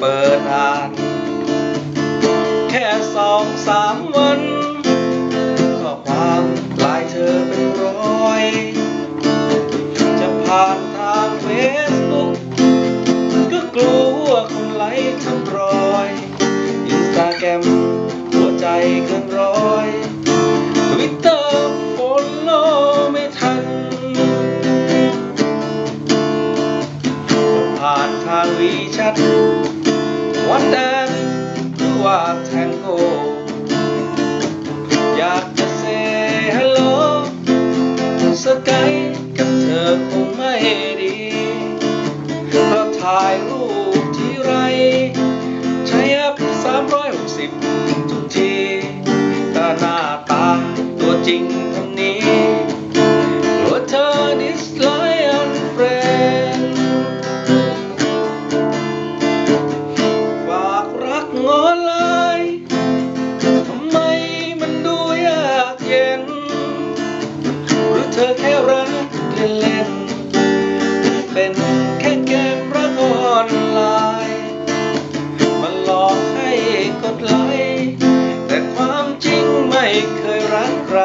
เปิดอ่าน แค่สองสามวันข้อความไลายเธอเป็นร้อย จะผ่านทางเฟซบุ๊กก็กลัวคนไลค์ทำรอย อินสตาแกรมหัวใจเกินร้อยทวิตเตอร์ จริงเท่านี้กลัวเธอดิสไลค์อันเฟรนฝากรักงอนลายทำไมมันดูยากเย็น หรือเธอแค่รักเล่นๆเป็นแค่เกมรักออนไลน์ ยรักใคร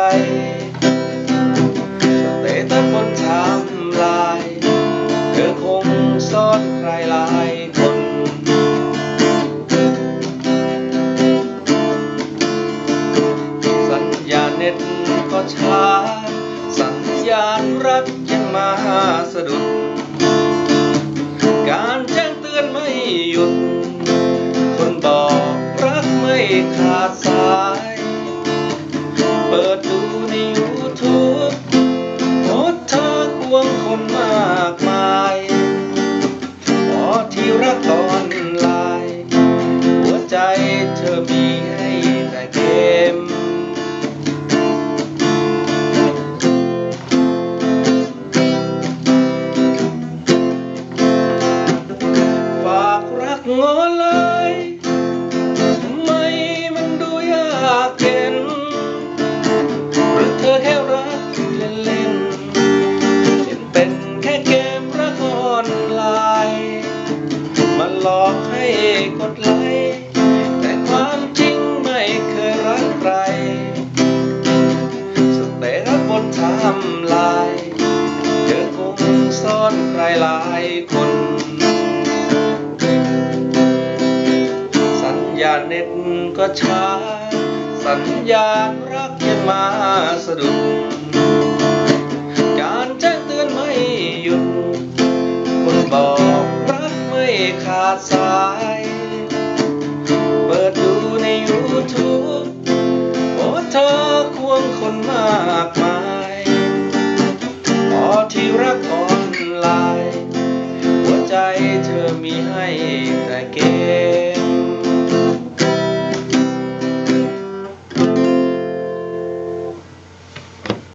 สเตตัสบนทม์ไลน์เธอคงซ่อนใครหลายคนสัญญาเน็ตก็ช้า สัญญาณรักยังมาสะดุด การแจ้งเตือนไม่หยุด คนบอกรักไม่ขาดสาย งอเลยทำไมมันดูยากเย็นหรือเธอแค่รักเล่นเห็นเป็นแค่เกมรักออนไลน์มันหลอกให้กดไลค์แต่ความจริงไม่เคยรักใครสเตตัสบนทม์ไลน์เธอคงซ่อนใครหลายคน เน็ตก็ช้า สัญญาณรักยังมาสะดุด การแจ้งเตือนไม่หยุด คนบอกรักไม่ขาดสาย